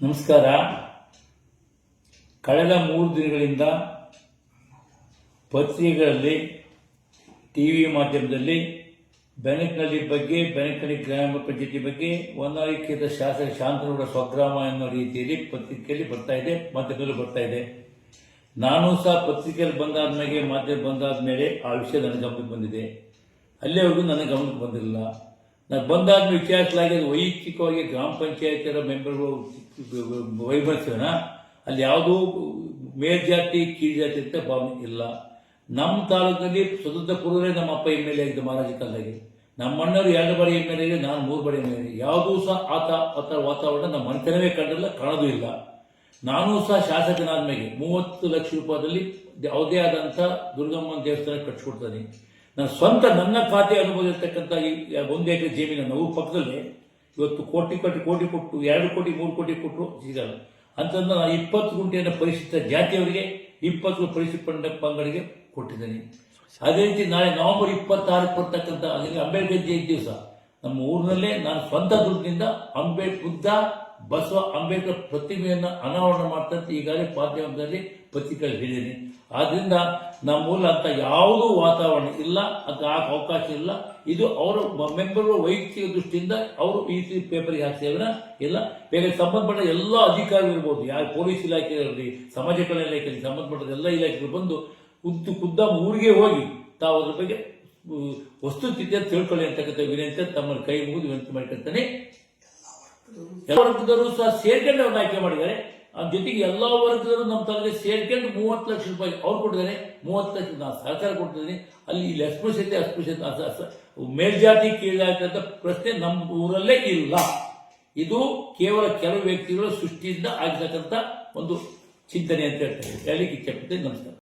ನಮಸ್ಕಾರ. ಕಳೆದ ಮೂರು ದಿನಗಳಿಂದ ಪತ್ರಿಕೆಗಳಲ್ಲಿ ಟಿ ವಿ ಮಾಧ್ಯಮದಲ್ಲಿ ಬೆನಕನಹಳ್ಳಿ ಬಗ್ಗೆ ಬೆನಕನಹಳ್ಳಿ ಗ್ರಾಮ ಪಂಚಾಯತಿ ಬಗ್ಗೆ ಹೊಂದಾಣಿಕೆದ ಶಾಸಕ ಶಾಂತನಗೌಡ ಸ್ವಗ್ರಾಮ ಅನ್ನೋ ರೀತಿಯಲ್ಲಿ ಪತ್ರಿಕೆಯಲ್ಲಿ ಬರ್ತಾ ಇದೆ, ಮಾಧ್ಯಮದಲ್ಲೂ ಬರ್ತಾ ಇದೆ. ನಾನು ಸಹ ಪತ್ರಿಕೆಯಲ್ಲಿ ಬಂದಾದ ಮೇಲೆ ಮಾಧ್ಯಮ ಬಂದಾದ ಮೇಲೆ ಆ ವಿಷಯ ನನ್ನ ಗಮನಕ್ಕೆ ಬಂದಿದೆ. ಅಲ್ಲಿವರೆಗೂ ನನ್ನ ಗಮನಕ್ಕೆ ಬಂದಿರಲಿಲ್ಲ. ನಾನು ಬಂದಾದ ವಿಚಾರಿಸಲಾಗಿ ಅದು ವೈಯಕ್ತಿಕವಾಗಿ ಗ್ರಾಮ ಪಂಚಾಯತಿಯ ಮೆಂಬರ್ಗಳು ವೈಭವಿಸೋಣ. ಅಲ್ಲಿ ಯಾವುದೂ ಮೇಲ್ಜಾತಿ ಕೀಳ್ ಜಾತಿ ಅಂತ ಭಾವನೆ ಇಲ್ಲ. ನಮ್ಮ ತಾಲೂಕಲ್ಲಿ ಸ್ವತಂತ್ರ ಪೂರ್ವನೇ ನಮ್ಮ ಅಪ್ಪ ಎಂ ಎಲ್ ಎ ಆಗಿದ್ದ ಮಹಾರಾಜ ಕಾಲದಾಗೆ ನಮ್ಮ ಅಣ್ಣರು ಎರಡು ಬಾರಿ ಎಂ ಎಲ್ ಎ ನಾನು ಮೂರು ಬಾರಿ ಎಂ ಎಲ್ ಎ ಯಾವುದೂ ಸಹ ಆತ ಆತ ವಾತಾವರಣ ನಮ್ಮ ಮನೆತನವೇ ಕಂಡಿಲ್ಲ ಕಾಣೋದು ಇಲ್ಲ. ನಾನು ಸಹ ಶಾಸಕನಾದ ಮೇಲೆ ಮೂವತ್ತು ಲಕ್ಷ ರೂಪಾಯಿದಲ್ಲಿ ಯಾವುದೇ ಆದಂಥ ದುರ್ಗಮ್ಮನ ದೇವಸ್ಥಾನ ಕಟ್ಸ್ಕೊಡ್ತಾನೆ. ನನ್ನ ಸ್ವಂತ ನನ್ನ ಖಾತೆ ಅನುಭವಿಸ್ತಕ್ಕಂಥ ಈ ಒಂದು ಎಕರೆ ಜಮೀನನ್ನು ನಾವು ಪಕ್ಕದಲ್ಲಿ ಇವತ್ತು ಕೋಟಿ ಕೋಟಿ ಕೋಟಿ ಕೊಟ್ಟು, ಎರಡು ಕೋಟಿ, ಮೂರು ಕೋಟಿ ಕೊಟ್ಟರು ಸಿಗಲ್ಲ ಅಂತಂದು ನಾನು ಇಪ್ಪತ್ತು ಗುಂಟೆಯನ್ನು ಪರಿಶಿಷ್ಟ ಜಾತಿಯವರಿಗೆ, ಇಪ್ಪತ್ತು ಪರಿಶಿಷ್ಟ ಪಂಡ ಪಂಗಡಿಗೆ ಕೊಟ್ಟಿದ್ದೀನಿ. ಅದೇ ರೀತಿ ನಾಳೆ ನವೆಂಬರ್ ಇಪ್ಪತ್ತಾರಕ್ಕೆ ಬರ್ತಕ್ಕಂಥ ಅಂಬೇಡ್ಕರ್ ಜಯಂತಿ ದಿವಸ. ನಮ್ಮ ಊರಿನಲ್ಲೇ ನಾನು ಸ್ವಂತ ದುಡ್ಡಿನಿಂದ ಅಂಬೇಡ್ ಬುದ್ಧ ಬಸವ ಅಂಬೇಡ್ಕರ್ ಪ್ರತಿಮೆಯನ್ನು ಅನಾವರಣ ಮಾಡ್ತಂತ ಈಗಾಗಲೇ ಮಾಧ್ಯಮದಲ್ಲಿ ಪತ್ರಿಕೆಗಳು ಹೇಳಿದ್ದೀನಿ ಆದ್ರಿಂದ ನಮ್ಮ ಅಂತ ಯಾವುದೂ ವಾತಾವರಣ ಇಲ್ಲ, ಅಂತ ಆಗ ಅವಕಾಶ ಇಲ್ಲ. ಇದು ಅವರು ಮೆಂಬರ್ಗಳ ವೈಯಕ್ತಿಕ ದೃಷ್ಟಿಯಿಂದ ಅವರು ಈ ಸಿ ಪೇಪರ್ಗೆ ಹಾಕ್ಸಿದ್ರೆ ಇಲ್ಲ. ಬೇಗ ಸಂಬಂಧಪಟ್ಟ ಎಲ್ಲ ಅಧಿಕಾರಿಗಳು ಇರ್ಬೋದು, ಯಾರು ಪೊಲೀಸ್ ಇಲಾಖೆ ಇರಲಿ, ಸಮಾಜ ಕಲ್ಯಾಣ ಇಲಾಖೆ ಸಂಬಂಧಪಟ್ಟ ಎಲ್ಲ ಇಲಾಖೆಗಳು ಬಂದು ಖುದ್ದು ಕುದ್ದ ಊರಿಗೆ ಹೋಗಿ ತಾವು ಅದ್ರ ಬಗ್ಗೆ ವಸ್ತುಸ್ಥಿತಿಯನ್ನು ತಿಳ್ಕೊಳ್ಳಿ ಅಂತಕ್ಕಂಥ ವಿನಂತಿ ತಮ್ಮನ್ನು ಕೈ ಮುಗಿದು ವಿನಂತಿ ಮಾಡ್ಕೊಳ್ತಾನೆ. ಎಲ್ಲ ವರ್ಗದವರು ಸಹ ಸೇರ್ಕೊಂಡು ಅವ್ರನ್ನ ಆಯ್ಕೆ ಮಾಡಿದ್ದಾರೆ. ಅದ್ರ ಜೊತೆಗೆ ಎಲ್ಲ ವರ್ಗದವರು ನಮ್ಮ ತಂದೆ ಸೇರ್ಕೊಂಡು ಮೂವತ್ತು ಲಕ್ಷ ರೂಪಾಯಿ ಅವ್ರು ಕೊಟ್ಟಿದ್ದಾರೆ. ಮೂವತ್ತು ಲಕ್ಷ ನಾನು ಸಹಕಾರ ಕೊಟ್ಟಿದ್ದೀನಿ. ಅಲ್ಲಿ ಇಲ್ಲಿ ಅಸ್ಪೃಶ್ಯತೆ ಅಸ್ಪೃಶ್ಯತೆ, ಅಸ- ಅಸ- ಮೇಲ್ಜಾತಿ ಕೀಳಾಯ್ತಂತ ಅಂತ ಪ್ರಶ್ನೆ ನಮ್ಮ ಊರಲ್ಲೇ ಇಲ್ಲ. ಇದು ಕೇವಲ ಕೆಲವು ವ್ಯಕ್ತಿಗಳ ಸೃಷ್ಟಿಯಿಂದ ಆಗಿರ್ತಕ್ಕಂಥ ಒಂದು ಚಿಂತನೆ ಅಂತ ಹೇಳ್ತಾರೆ ಹೇಳಲಿಕ್ಕೆ ಇಚ್ಛೆ ನಮಸ್ಕಾರ.